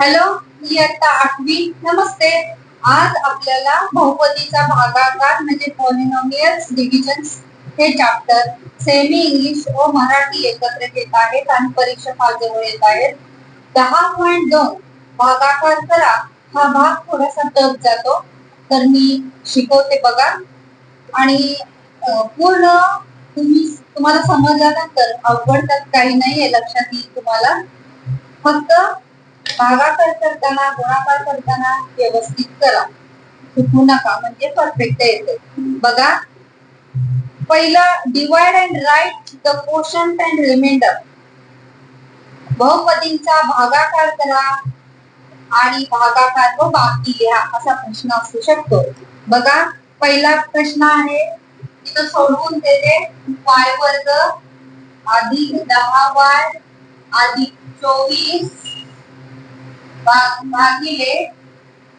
Hello इयत्ता आठवी. नमस्ते. आज आपल्याला बहुपदीचा भागाकार म्हणजे पॉलिनॉमियल्स डिव्हिजन्स हे चॅप्टर सेमी इंग्लिश व मराठी एकत्र येत आहेत आणि परीक्षा फार येत आहेत. दहा पॉईंट दोन. भागाकार करा. हा भाग थोडासा टफ जातो. तर मी शिकवते बघा. आणि पूर्ण तुम्ही तुम्हाला समजल्यानंतर अवघड त्यात काही नाहीये लक्षात येईल तुम्हाला. फक्त भागाकार करताना गुणाकार करताना व्यवस्थित करा. चुकू नका म्हणजे परफेक्ट येते बघा पहिलं divide and write the portion and remainder बहुपदींचा भागाकार करा आणि भागाकार व बाकी लिहा असा प्रश्न असू शकतो. बघा पहिला प्रश्न आहे तिथं सोडवून देते. वाय वर्ग अधिक दहा वाय अधिक चोवीस भागिले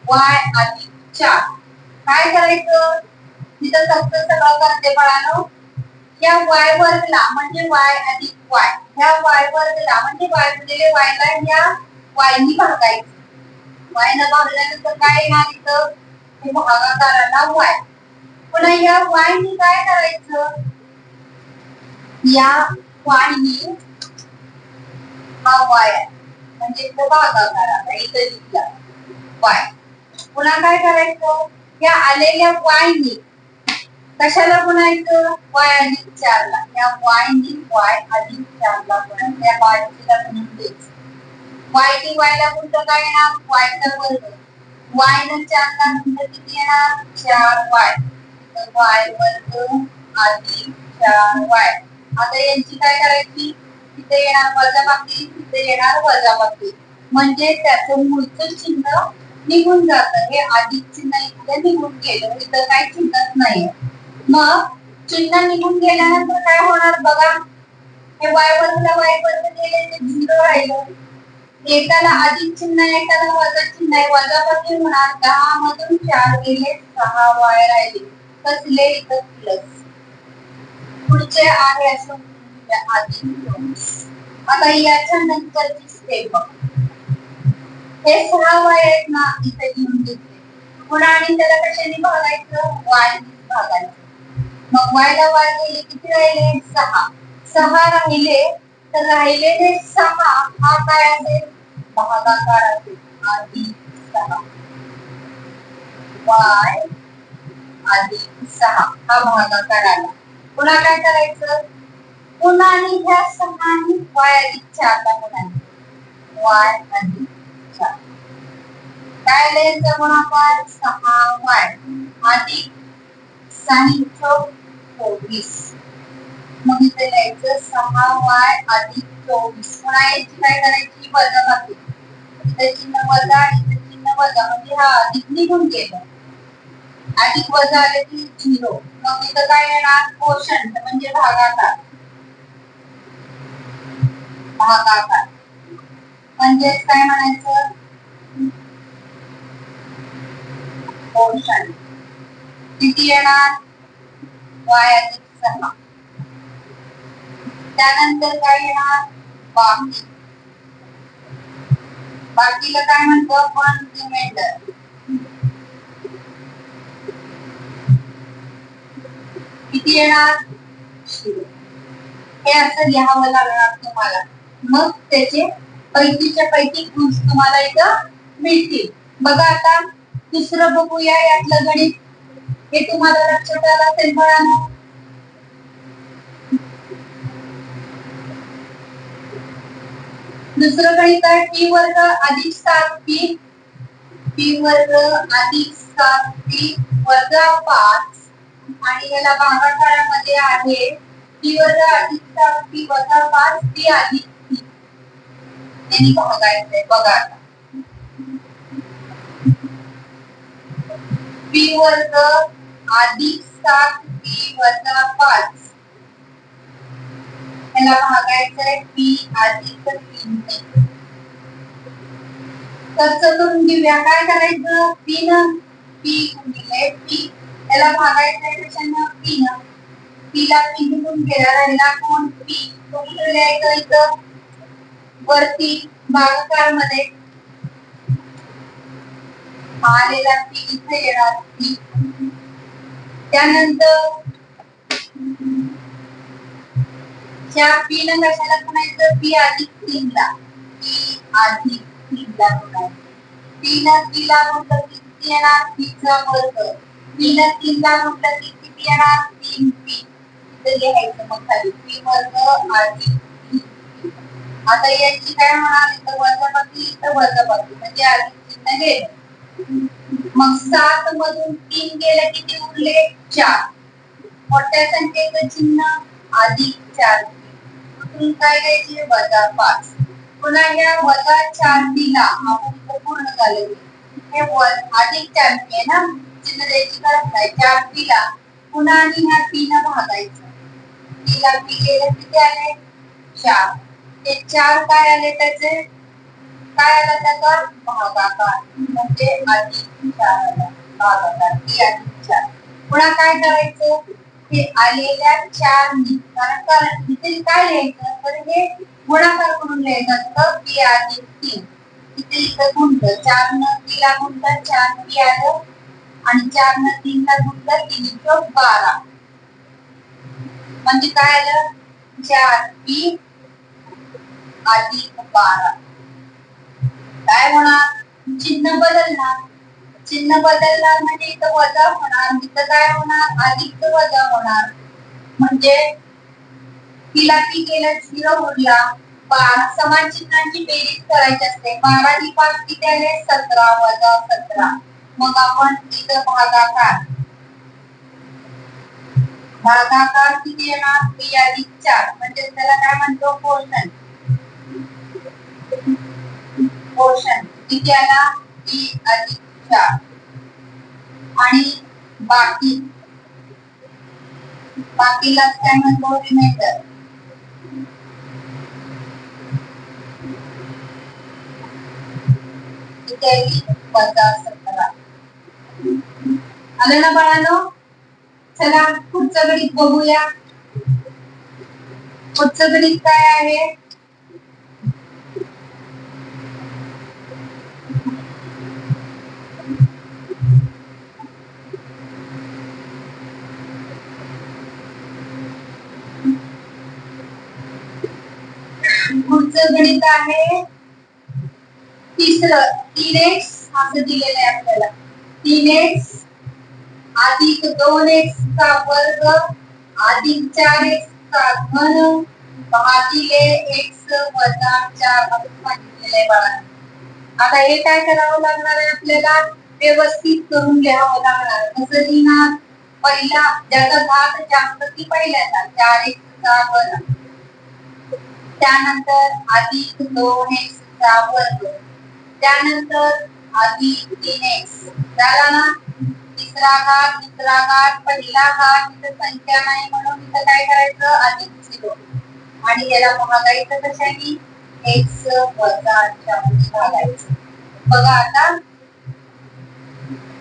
वाय अधिक चार. काय करायचं? तिथं फक्त सगळं करते बाळानो. या वाय वर्गला म्हणजे वाय अधिक वाय. ह्या वाय वर्गला म्हणजे वाय गुणिले वायला ह्या वायनी भागायचं. वाय न भागल्यानंतर काय येणार इथं? हे भागाकाराला वाय. पुन्हा या वायनी काय करायचं? या वायनी हा वाय आहे. म्हणजे इथं भागाकार आता इथं लिहिला. वाय. पुन्हा काय करायचं? या आलेल्या वायनी कशाला गुणायचं वाय अधिक चारला. या वायनी वाय अधिक चारला गुणायचं या बाजूला गुणून द्यायचं. वाय नी वायला गुणलं काय येणार? वायचा वर्ग. वाय न चारला गुणलं किती येणार? चार वाय. तर वाय वर्ग अधिक चार वाय. आता यांची काय करायची? तिथे येणार वजाबाकी तिथे येणार वजाबाकी. म्हणजे त्याचं मूळचं चिन्ह निघून जात. हे आधीच चिन्ह इकडे निघून गेलं. इथं काही चिन्हच नाही मग चिन्ह निघून गेल्यानंतर काय होणार बघा. हे वाय वर्गला वाय वर्ग गेले ते झिरो राहिलं. एकाला अधिक चिन्ह आहे एकाला वजा चिन्ह आहे. वजाबाकी होणार दहा मधून चार गेले सहा वाय राहिले. कसले? इथं प्लस पुढचे आहे असं. आपल्या आधी आता याच्या नंतरची स्टेप हे सहा वाय आहेत ना इथे लिहून घेतले पुन्हा आणि त्याला कशाने भागायचं? वाय भागायचं. मग वायला वाय गेले किती राहिले? सहा. सहा राहिले तर राहिलेले सहा. हा काय असेल भागाकार असेल आधी सहा. वाय आधी सहा. हा भागाकार आला. पुन्हा काय करायचं? पुन्हा ह्या सहा वाय अधिक चारला गुणायचं वाय अधिक चार. काय लिहायचं गुणाकार सहा वाय. अधिक सहा चोवीस. मग इथे लिहायचं सहा वाय अधिक चोवीस. पुन्हा याची काय करायची? वजा बाकी इथे चिन्ह वजा आणि इथे चिन्ह वजा. म्हणजे हा अधिक निघून गेला. अधिक वजा आले की झिरो. मग इथं काय येणार? पोषण म्हणजे भागाकार. भागाकार म्हणजेच काय म्हणायचं? पोर्शन किती येणार? वाय अधिक सहा त्यानंतर काय येणार? बाकी. बाकीला काय म्हणतो? आपण रिमाइंडर किती येणार? हे असं लिहावं लागणार तुम्हाला. मग त्याचे पैकीच्या पैकी गुण तुम्हाला इथं मिळतील. बघा आता दुसरं बघूया यातलं गणित. हे तुम्हाला लक्षात आलं असेल बाळांनो? दुसरं गणित आहे पी वर्ग अधिक सात पी पी वर्ग अधिक सात पी वजा पाच. आणि याला भागाकारामध्ये आहे पी वर्ग अधिक सात पी वजा पाच पी अधिक पी बघा पी वर्ग अधिक सात पी वजा पाच भागायचंय पी अधिक तीन तसं करून घेऊया काय करायचं पी न पी गुणिले पी त्याला भागायचंय कशानं? पी न पीला पी गेला राहिला कोण पी तो कुठे लिहायचं इथं? वरती भागाकारमध्ये आलेला ती इथे येणार ती. त्यानंतर त्या पी न कशाला म्हणायचं पी अधिक तीन ला पी अधिक तीन ला म्हणायचं पी न ती ला म्हटलं की किती येणार? तीचा वर्ग. तीन ला म्हटलं की किती येणार? तीन पी. इथे लिहायचं मग खाली. पी वर्ग अधिक आता याची काय होणार तर वजाबाकी इथं वजाबाकी म्हणजे आधी चिन्ह गेलं. मग सात मधून तीन गेलं किती उरले? चार. मोठ्या संख्येचं चिन्ह अधिक चार. काय घ्यायचे? वजा पाच. पुन्हा या वजा चार दिला. आपण इथं पूर्ण झाले. हे अधिक चार आहे ना? चिन्ह द्यायची गरज नाही. चार दिला. पुन्हा आणि ह्या तीन भागायचं. तिला पी गेलं किती आले? चार. ते चार काय आले त्याचे. काय म्हणजे आला त्याचा? भागाकार म्हणजे अधिक चार आला. भागाकार ती अधिक चार पुन्हा काय करायचं? हे आलेल्या चार कारण कारण इथे काय लिहायचं? तर हे गुणाकार करून लिहायचं तर पी अधिक तीन इथे इथं गुंत चार न तीला गुंत चार पी आलं. आणि चार न तीनला गुंत तीन इथं बारा. म्हणजे काय आलं? चार पी अधिक बारा. काय होणार? चिन्ह बदलणार. चिन्ह बदलणार म्हणजे इथं वजा होणार. तिथं काय होणार? अधिक वजा होणार. म्हणजे तिला ती केलं झिरो उरला बारा समान चिन्हांची बेरीज करायची असते. बारा ही पाच किती आले सतरा वजा सतरा. मग आपण इथं भागाकार. भागाकार किती येणार? पी अधिक चार. म्हणजे त्याला काय म्हणतो? पोर्शन. पोर्शन किती आला पी अधिक चार आणि बाकी. बाकीला काय म्हणतो रिमाइंडर इत्यादी वजा सतरा आलं ना बाळानो? चला पुढचं गणित बघूया. पुढचं गणित काय आहे? आमचं गणित आहे तिसरं तीन एक्स असं दिलेलं आहे आपल्याला. तीन एक्स अधिक दोन एक्स चा वर्ग अधिक चार एक्स चा घन भागिले एक्स वजा चार असं सांगितलेलं आहे आता हे काय करावं लागणार आहे आपल्याला? व्यवस्थित करून लिहावं लागणार कसं लिहिणार? पहिला ज्याचा घात जास्त ती पहिल्याचा चार एक्स चा घन. त्यानंतर अधिक दोन एक्स चा वर्ग त्यानंतर अधिक तीन एक्स झाला ना तिसरा घात दुसरा घात पहिला घात इथं संख्या नाही म्हणून इथं काय करायचं? अधिक झिरो आणि याला भागायचं कशाने एक्स वजा मध्ये भागायचं बघा आता.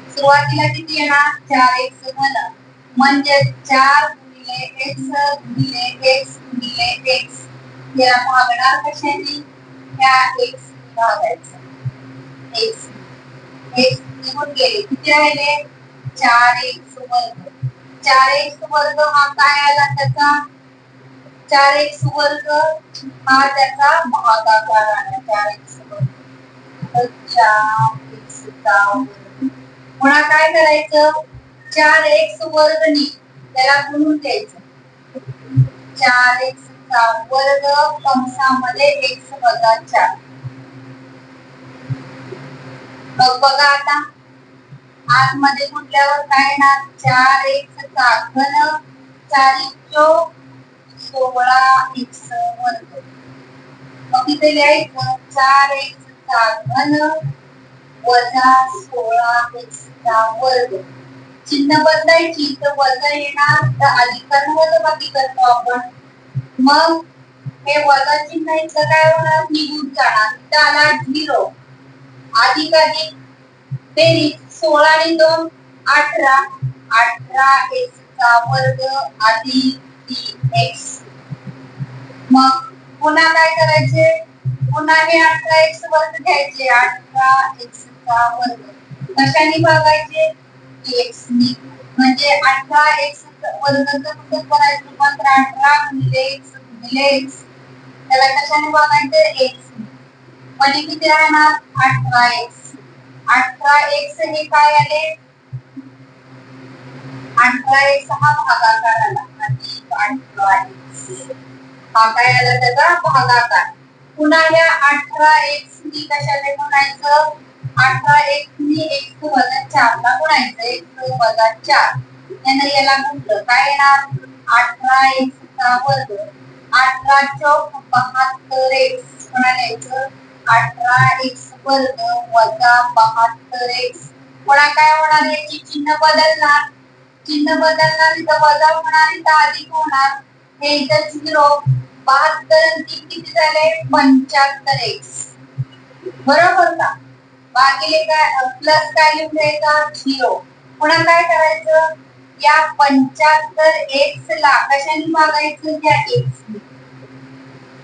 सुरुवातीला किती येणार? चार एक्स घन म्हणजे चार गुणिले एक्स गुणिले एक्स गुणिले एक्स याला भागणार कशाने ह्या एक्स भागायचं एक्स एक्स निघून गेले. किती राहिले? चार एक्स वर्ग चार एक्स वर्ग हा काय आला त्याचा? चार एक्स वर्ग हा त्याचा भागाकार आला. चार एक्स वर्ग तर चार एक्स चा वर्ग पुन्हा काय करायचं? चार एक्स वर्गनी त्याला गुणून द्यायचं चार एक्स वर्ग कंसामध्ये एक्स वजा चार बघा आता. आतमध्ये कुठल्यावर काय येणार? चार एक्स चा घन चार चौक सोळा एक्स वर्ग मग इथे लिहायचं चार एक्स चा घन वजा सोळा एक्स चा वर्ग चिन्ह बदलायची तर वजा येणार. तर अधिकरण वजा बाकी करतो आपण. मग हे वजा चिन्ह काय होणार? निघून जाणार. इथं आला झिरो. अधिक अधिक बेरीज सोळा आणि दोन अठरा. अठरा एक्स चा वर्ग अधिक तीन एक्स. मग पुन्हा काय करायचे? पुन्हा हे अठरा एक्स वर्ग घ्यायचे. अठरा एक्स चा वर्ग. कशाने भागायचे? एक्स म्हणजे अठरा एक्स त्याला कशाने बघायचं एक्स म्हणजे किती राहणार अठरा एक्स अठरा एक्स हे काय आले? अठरा एक्स हा भागाकार आला? अधिक अठरा एक्स हा काय आला? त्याचा भागाकार पुन्हा या अठरा एक्स नी कशाने गुणायचं? अठरा एक्स नी एक्स वजा चार. ला गुणायचं? एक्स वजा चार. यानं याला गुणलं काय येणार? अठरा एक सहा वर्ग अठरा चौक बहात्तर एक कोणाला यायचं अठरा एक वर्ग वजा बहात्तर एक. पुन्हा काय होणार? याची चिन्ह बदलणार. चिन्ह बदलणार इथं वजा होणार इथं अधिक होणार. हे इथं झिरो. बहात्तर किती झाले? पंच्याहत्तर एक. बरोबर का? बाकीले काय प्लस काय लिहून द्यायचा झिरो. पुन्हा काय करायचं? या पंच्याहत्तर एक्स ला कशाने भागायचं? या एक्स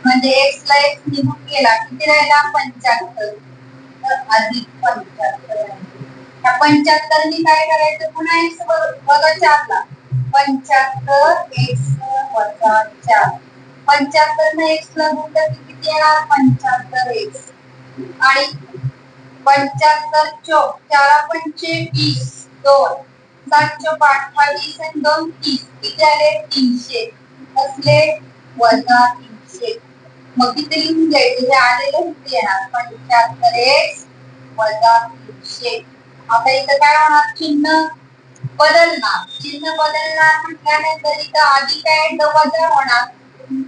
म्हणजे एक्स ला एक्स निघून गेला किती राहिला? पंच्याहत्तर. तर अधिक पंच्याहत्तर या पंच्याहत्तर नी काय करायचं? पुन्हा एक्स वजा चार ला. पंच्याहत्तर एक्स वजा चार. पंच्याहत्तर ना एक्स ला गुणलं की किती येणार? पंच्याहत्तर एक्स आणि पंच्याहत्तर चौक चार पंचे वीस. दोन. सात चौक अठ्ठावीस आणि दोन तीस किती आले तीनशे असले वजा तीनशे. मग किती लिहून घ्यायचे जे आलेले किती येणार. पंच्याहत्तर एक वजा तीनशे. आता इथं काय होणार? चिन्ह बदलणार. चिन्ह बदलणार म्हटल्यानंतर इथं आधी काय इथं वजा होणार.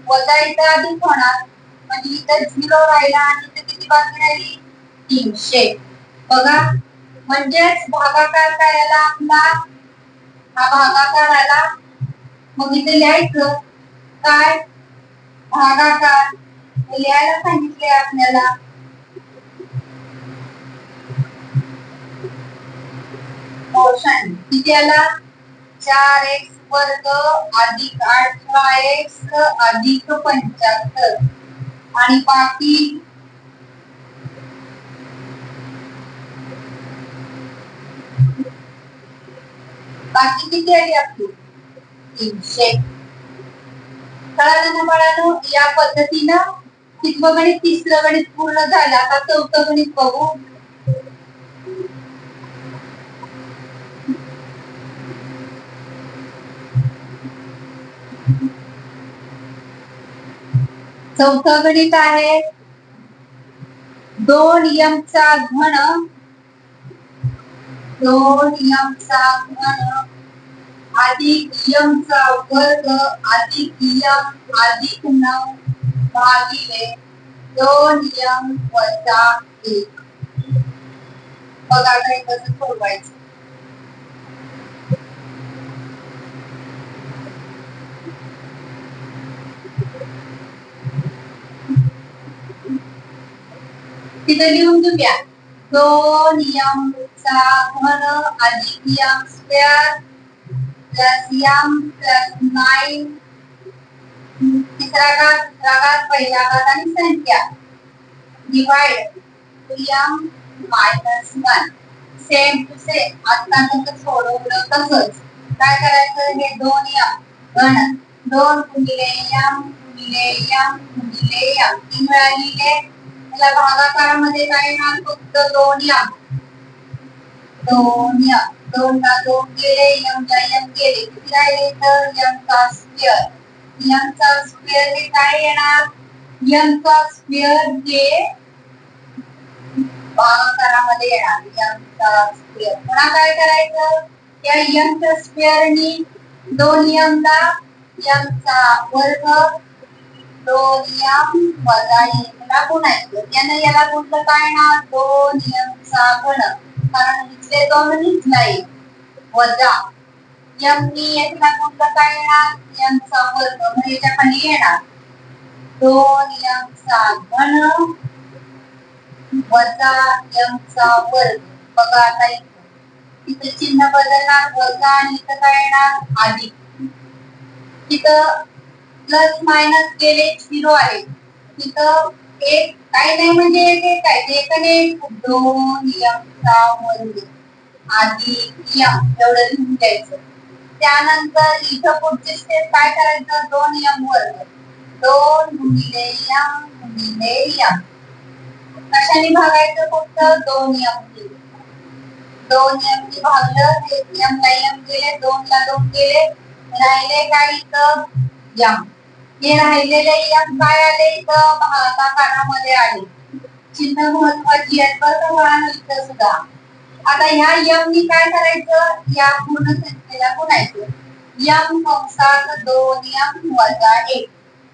वजा इथं अधिक होणार. म्हणजे इथं झिरो राहिला आणि इथं किती बाकी राहिली? तीनशे. बघा म्हणजेच भागाकार काय आपला हा भागाकार आला मग इथे लिहायचं काय? भागाकार. लिहायला सांगितले आपल्याला. पोर्शन किती आला? चार एक्स वर्ग अधिक अठरा एक्स अधिक पंच्याहत्तर. आणि बाकी बाकी किती आली आपली? तीनशे. कळालं ना बाळांनो या पद्धतीनं कितवं गणित तिसरं गणित पूर्ण झालं? आता चौथं गणित बघू. चौथं गणित आहे. दोन यम चा घन दोन यम घन अधिक यम वर्ग अधिक यम अधिक नऊ भागिले दोन यम वजा एक मग आता हे कसं सोडवायचं तिथे लिहून घेऊया दोन M square plus M plus nine तिसरा घात तिसरा घात पहिला घात आणि संख्या। Divide M minus one same to same आता कसं सोडवलं तसंच। काय करायचं? हे दोन यम। घन दोन गुणिले यम गुणिले यम गुणिले यम। तीन वेळा लिहिले. त्याला भागाकारामध्ये काय येणार? फक्त दोन यम. दोन यम दोन ला दोन गेले यम ला यम गेले किती राहिले तर यम चा स्क्वेअर यम चा स्क्वेअर हे काय येणार यम चा स्क्वेअर हे भागाकारामध्ये येणार यम चा स्क्वेअर पुन्हा काय करायचं या यम च्या स्क्वेअरनी दोन यम ला यम चा वर्ग दोन यम वजा एक ला गुणायचं यानं याला गुणलं काय ना दोन यम चा घन कारण इथले दोन नाही. वजा. यम नी याला कोणता काय येणार? यम वर्ग. म्हणजे याच्या खाली येणार. दोन यम घन वजा यम वर्ग. बघा आता इथं. चिन्ह बदलणार. वजा आणि इथं काय येणार? अधिक. तिथं प्लस मायनस गेले झिरो आहे. तिथं एक काही नाही म्हणजे ते काय आहे एक आणि दोन आधी चा यम एवढं लिहून द्यायचं. त्यानंतर इथं पुढचे स्टेप काय करायचं? दोन यम वर्ग दोन गुणिले यम गुणिले यम. कशाने भागायचं फक्त? दोन यम दोन यम नी भागलं यम ला यम गेले दोन ला दोन गेले राहिले काय इथं? यम. हे राहिलेले यश काय आले इथं भागाकारामध्ये आले चिन्ह महत्वाची आहेत बरं का इथं सुद्धा? आता ह्या यमनी काय करायचं? या पूर्ण संख्येला गुणायचं यम कंसात दोन यम वजा एक.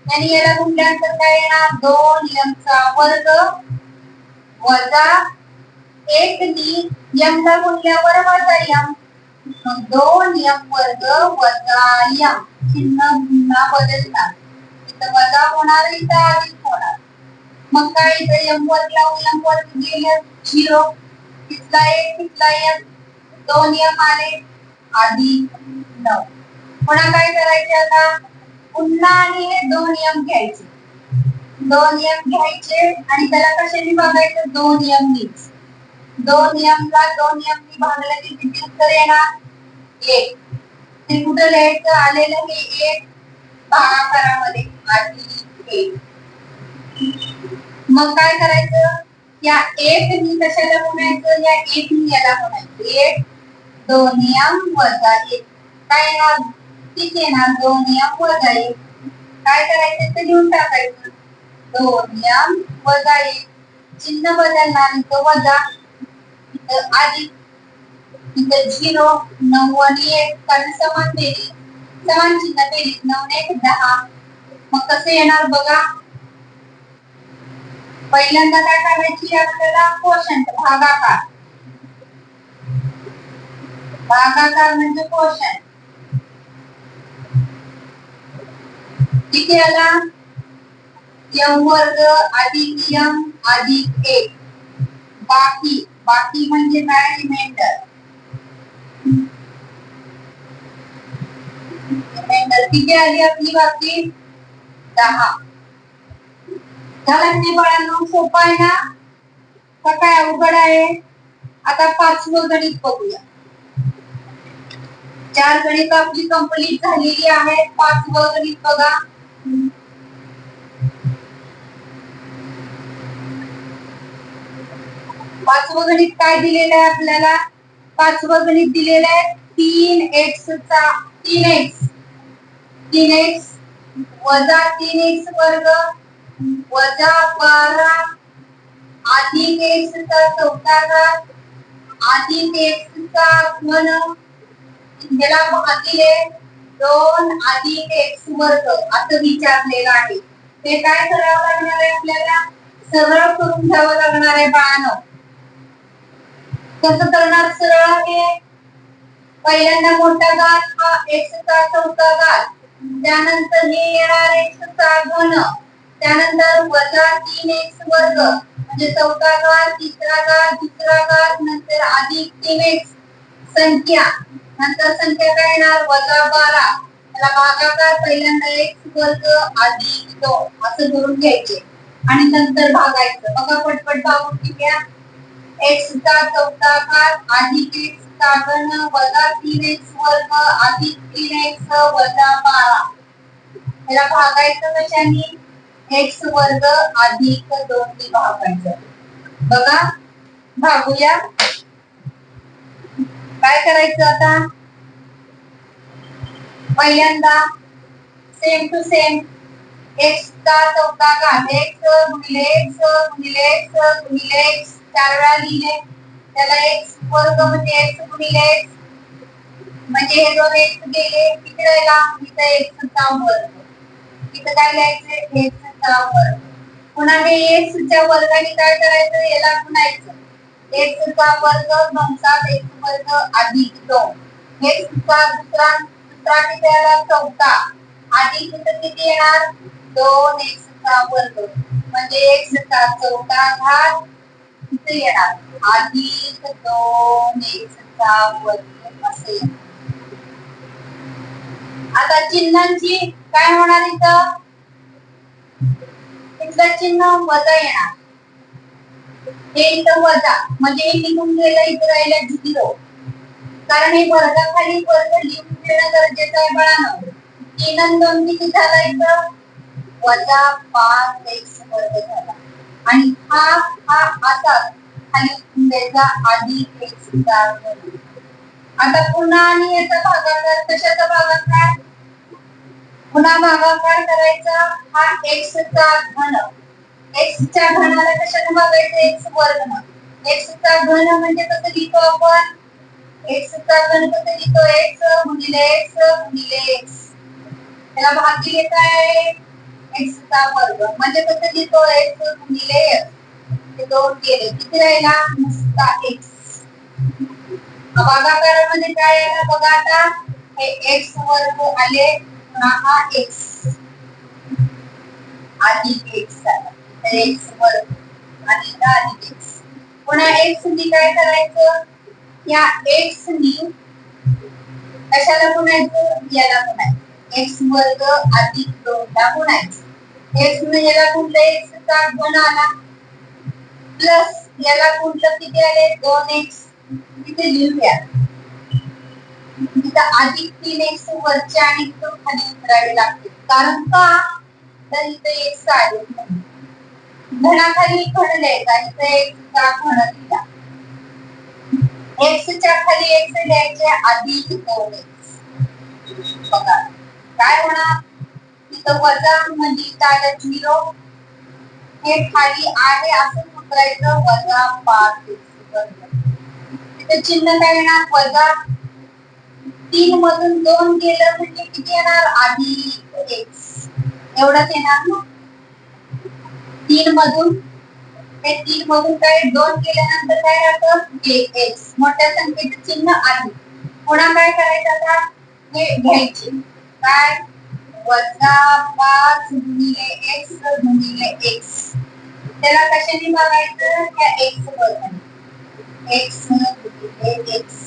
आणि याला गुणल्यानंतर काय येणार? दोन यमचा वर्ग वजा एक नी यमला गुणल्यावर वजा यम. मग दोन यम वर्ग वजा यम. चिन्ह पुन्हा बदलणार इथं वजा होणार इथं अधिक होणार. मग काय इथं एम वर्ग लावून एम वर्ग गेले झिरो. तिथला एक तिथला यम दोन एम आले. अधिक नऊ. पुन्हा काय करायचे आता? पुन्हा आणि हे दोन एम घ्यायचे. दोन एम घ्यायचे आणि त्याला कशाने बघायचं? दोन एम नीच दोन एम ला दोन एम नी भागलं की किती उत्तर येणार? एक. ते कुठं लिहायचं? आलेलं हे एक. भागाकारामध्ये आधी एक मग काय करायचं? या एक नी कशाला म्हणायचं? या एक नी याला म्हणायचं. एक दोन यम वजा एक. काय येणार किती येणार दोन यम वजा एक. काय करायचं? ते लिहून टाकायचं. दोन यम वजा एक. चिन्ह बदलणार इथं वजा. इथं अधिक इथं झिरो नऊ आणि एक. कारण समान बेरीज. लहान चिन्ह बेरीज नऊ एक दहा. मग कसं येणार बघा. पहिल्यांदा काय करायची आपल्याला? पोषण भागाकार. भागाकार म्हणजे पोषण किती आला. यम वर्ग अधिक यम अधिक एक. बाकी बाकी म्हणजे काय? रिमाइंडर रिमाइंडर आली आपली बाकी दहा. झाला की बाळांना सोपं आहे ना? का काय अवघड आहे. आता पाचवं गणित बघूया. चार गणित आपली कंप्लीट झालेली आहेत पाचवं गणित बघा. पाचवं गणित काय दिलेलं आहे आपल्याला? पाचवं गणित दिलेलं आहे तीन एक्स चा तीन एक्स तीन एक्स वजा तीन एक्स वर्ग वजा बारा अधिक एक्स चा चौथा घात अधिक एक्स चा घन याला भागिले दोन अधिक एक्स वर्ग असं विचारलेलं आहे. ते काय करावं लागणार आहे आपल्याला? सरळ करून घ्यावं लागणार आहे बाळानं. कसं करणार सरळ? आहे पहिल्यांदा मोठा घात हा एक्स चा चौथा घात त्यानंतर हे येणार एक्स चा घन त्यानंतर वजा तीन एक्स वर्ग. म्हणजे चौथा घात तिसरा घात दुसरा घात नंतर अधिक तीन एक्स संख्या. नंतर संख्या काय येणार? वजा बारा. त्याला भागाकार पहिल्यांदा एक्स वर्ग अधिक दोन. असं करून घ्यायचे. आणि नंतर भागायचं. बघा पटपट भागून घेऊया एक्स चा चौथा घात अधिक एक्स कारण वजा तीन एक्स वर्ग अधिक तीन एक्स वजा बारा. याला भागायचं कशाने? एक्स वर्ग अधिक दोन ने भागायचं बघा भागूया. काय करायचं आता? पहिल्यांदा सेम टू सेम एक्स चा चौथा घात एक्स गुणिले एक्स गुणिले एक्स गुणिले एक्स चार वेळा लिहिले. त्याला एक्स वर्ग म्हणजे एक्स गुणिले एक्स म्हणजे हे दोन एक्स गेले किती राहिला इथं एक्स चा वर्ग. इथं काय लिहायचं एक्स चा वर्ग. पुन्हा हे एक्स च्या वर्गाने काय करायचं? याला गुणायचं एक्स चा वर्ग कंसात एक्स वर्ग अधिक दोन. एक्स चा दुसरा दुसरा किती आला चौथा. अधिक इथं किती येणार? दोन एक्स चा वर्ग. म्हणजे एक्स चा चौथा घात किती येणार अधिक दोन एक्स वर्ग असे आता चिन्हांची काय होणार इथं? तिथलं चिन्ह वजा येणार. हे इथं वजा म्हणजे हे निघून गेलं इथं राहिलं झिरो. कारण हे वर्गाखाली वर्ग लिहून घेणं गरजेचं आहे बाळांनो. तीन दोन किती झाला इथं? वजा पाच एक्स वर्ग झाला. आणि हा हा आता. खाली लिहून आधी एक आता पुन्हा आणि याचा भागाकार कशाचा भागाकार? पुन्हा भागाकार करायचा हा एक्स चा घन. एक्स च्या घनाला कशाने भागायचं? एक्स वर्ग एक्स चा घन म्हणजे कसं लिहितो आपण? एक्स चा घन कसं लिहितो? एक्स गुणिले एक्स गुणिले एक्स त्याला भागिले काय आहे एक्स चा वर्ग म्हणजे कसं लिहितो एक्स गुणिले एक्स दोन केले. किती राहिला? नुसता एक्स भागाकारामध्ये काय आला बघा आता. हे एक्स वर्ग आले. हा एक्स आणि एक्स आला तर एक्स वर्ग आणि आणि अधिक एक्स पुन्हा एक्स नी काय करायचं? या एक्स नी कशाला गुणायचं याला गुणायचं एक्स वर्ग अधिक दोन ला गुणायचं एक्स म्हणजे याला कुठलं एक्स चा गुण आला. प्लस याला कुठलं किती आले? दोन एक्स तिथे लिहूया. तिथं अधिक तीन एक्स वरचे आणि तो खाली उतरावे लागते कारण का? तर इथे एक्स आले घणाखाली घडले का? इथे एक्स का घण दिला एक्स च्या खाली एक्स द्यायचे अधिक दोन एक्स बघा. काय होणार? तिथं वजा म्हणजे काय झिरो हे खाली आहे असं उतरायचं वजा पाच एक्स तिथे चिन्ह काय येणार? वजा तीन मधून दोन गेलं म्हणजे किती येणार? आधी एक्स एवढंच येणार ना? तीन मधून हे तीन मधून काय? दोन केल्यानंतर काय राहतं? एक्स मोठ्या संख्येचं चिन्ह आधी पुन्हा काय करायचं आता? हे घ्यायचे. काय? वजा पाच गुणिले एक्स गुणिले एक्स त्याला कशाने बघायचं? त्या एक्स वर्गाने एक्स गुणिले एक्स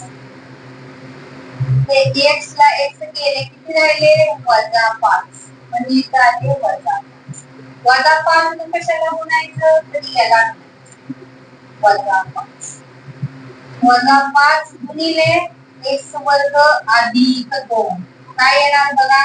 ते एक्स ला एक्स केले किती राहिले? वजा पाच. म्हणजे इथं आले वजा पाच. वजा पाच कशाला गुणायचं? तर याला वजा पाच. वजा पाच गुणिले एक्स वर्ग अधिक दोन. काय येणार बघा?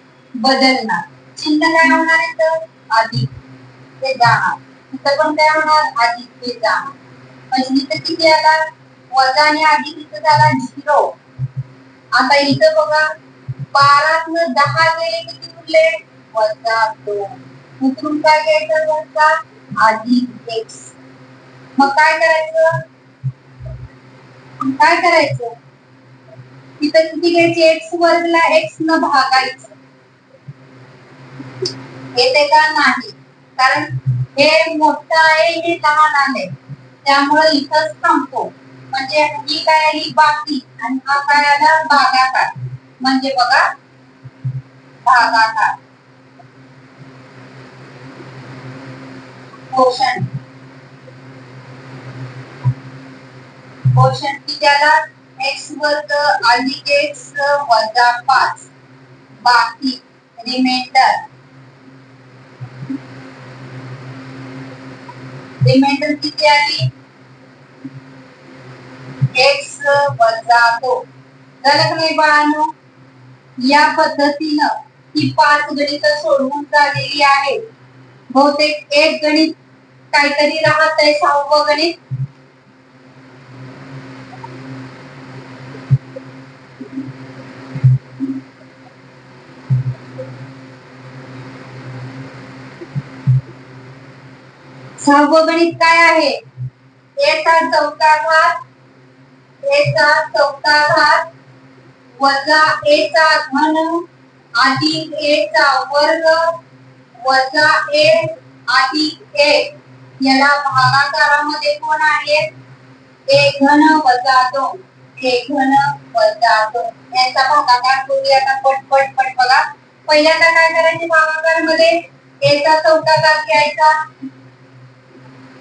बदलणार. चिन्ह काय होणार तर? अधिक ते जाणार इथं पण काय होणार? अधिक ते जाणार म्हणजे इथं किती आला? वजा आणि अधिक इथं झाला? झिरो. आता इथं बघा बारातनं दहा गेले किती उरले? वजा दोन. उतरून काय घ्यायचं? वजा अधिक एक्स मग काय करायचं? काय करायचं? इथं किती घ्यायचे? एक्स वर्गला एक्स न भागायचं. येते का नाही. कारण हे मोठं आहे हे लहान आहे. त्यामुळे इथंच थांबतो. म्हणजे ही काय आली बाकी आणि हा काय आला भागाकार. म्हणजे बघा भागाकार. पोषण. पोषण की त्याला एक्स वर्ग अधिक एक्स वजा पाच. बाकी रिमेंडर रिमाइंडर किती आली? एक्स वजा दो झालं का नाही बाळांनो या पद्धतीनं ही पाच गणित सोडवून झालेली आहे बहुतेक एक गणित काहीतरी राहत आहे सहावं गणित. सहावं गणित काय आहे? एचा चौथा घात एचा चौथा घात वजा ए चा घन अधिक ए चा वर्ग वजा ए अधिक ए. याला भागाकारामध्ये कोण आहे? ए घन वजा दोन. एक घन वजा दोन. यांचा भागाकार करूया आता पट पट पट बघा. पहिल्यांदा काय करायचे भागाकारमध्ये एचा चौथा घात घ्यायचा.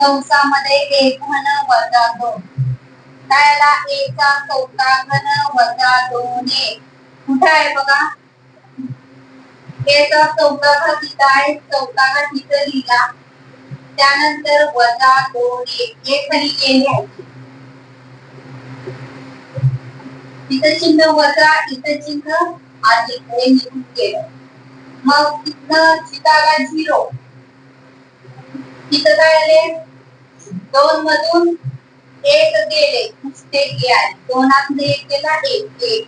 कंसामध्ये एक घन वजा दोन. त्याला आला एचा चौथा घन वजा दोन एक कुठे आहे बघा? एचा चौथा घात इथं आहे चौथा घात इथं लिहिला. त्यानंतर वजा दोन एक एक खाली ये घ्यायची इथं चिन्ह वजा इथं चिन्ह. अधिक हे निघून गेलं मग तिथं चिताला झिरो. तिथं काय आले? दोन मधून एक गेले नुसते ए आले दोनात एक गेला एक एक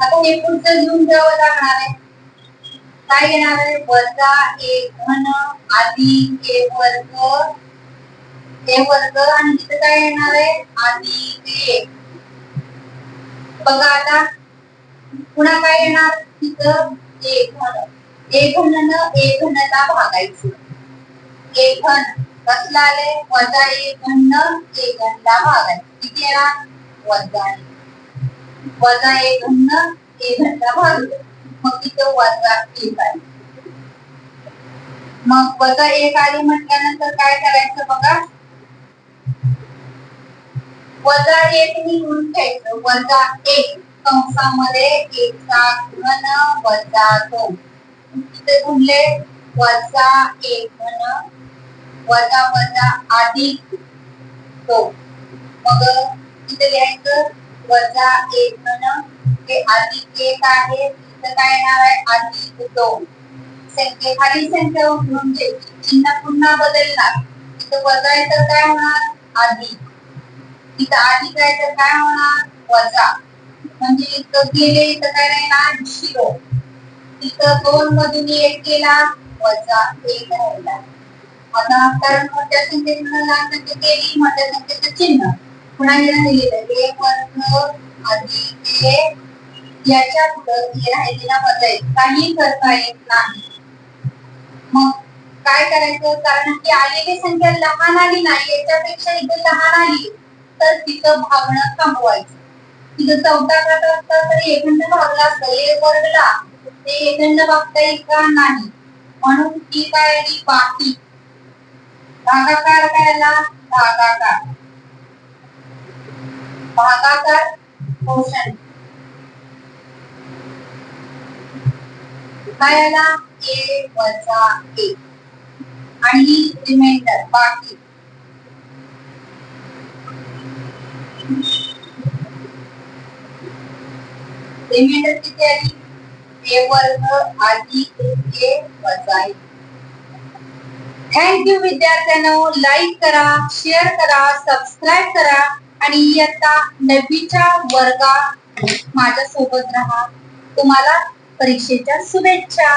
आता हे पुढचं लिहून द्यावं लागणार आहे. काय येणार आहे? वजा एक घन अधिक ए वर्ग ए वर्ग आणि तिथं काय येणार आहे? अधिक एक. बघा आता पुन्हा काय येणार? तिथं एक घन. एक घन एक घनला भागायचं. एक घन. कसला आले वजा एक घन एक घनला भागायचं किती येणार वजा एक वजा एक घन एक घनला भागलं मग तिथं वजा एक आली. मग वजा एक आली म्हटल्यानंतर काय करायचं बघा? वजा एक निघून घ्यायचं. वजा एक. कंसामध्ये एकचा घन वजा दोन. तिथे गुणले. वजा एक घन वजा वजा अधिक दोन मग इथे लिहायचं वजा एक हे अधिक एक आहे इथं काय येणार आहे? अधिक दोन. संख्ये खाली संख्या म्हणजे चिन्ह पुन्हा बदलणार. इथं वजा आहे तर काय होणार? अधिक. इथं अधिक आहे तर काय होणार? वजा. म्हणजे इथं गेले इथं काय राहणार झिरो. इथं दोन मधून एक गेला वजा एक राहिला. आता कारण मोठ्या संख्येतून लहान संख्या गेली मोठ्या संख्येचं चिन्ह. पुन्हा इथं लिहिलेलं एक वर्ग अधिक एक याच्या पुढं हे राहिलेला बदल काही करता येत नाही. मग काय करायचं? कारण की आलेली संख्या लहान आली नाही याच्यापेक्षा इथे लहान आली तर तिथं भागणं थांबवायचं तिथं चौथा गट असता तर एखंड भागला असतं. एक वर्गला. ते एखंड भागता येत का नाही? म्हणून ती काय आली बाकी. भागाकार काय ना भागाकार भागाकार पोषण. काय आला ए वजा ए. आणि रिमाइंडर बाकी. रिमाइंडर किती आली? ए वर्ग अधिक ए वजा एक थँक्यू विद्यार्थ्यांनो. लाईक करा शेअर करा सबस्क्राईब करा आणि इयत्ता नववीच्या वर्गात माझ्या सोबत राहा. तुम्हाला परीक्षेच्या शुभेच्छा.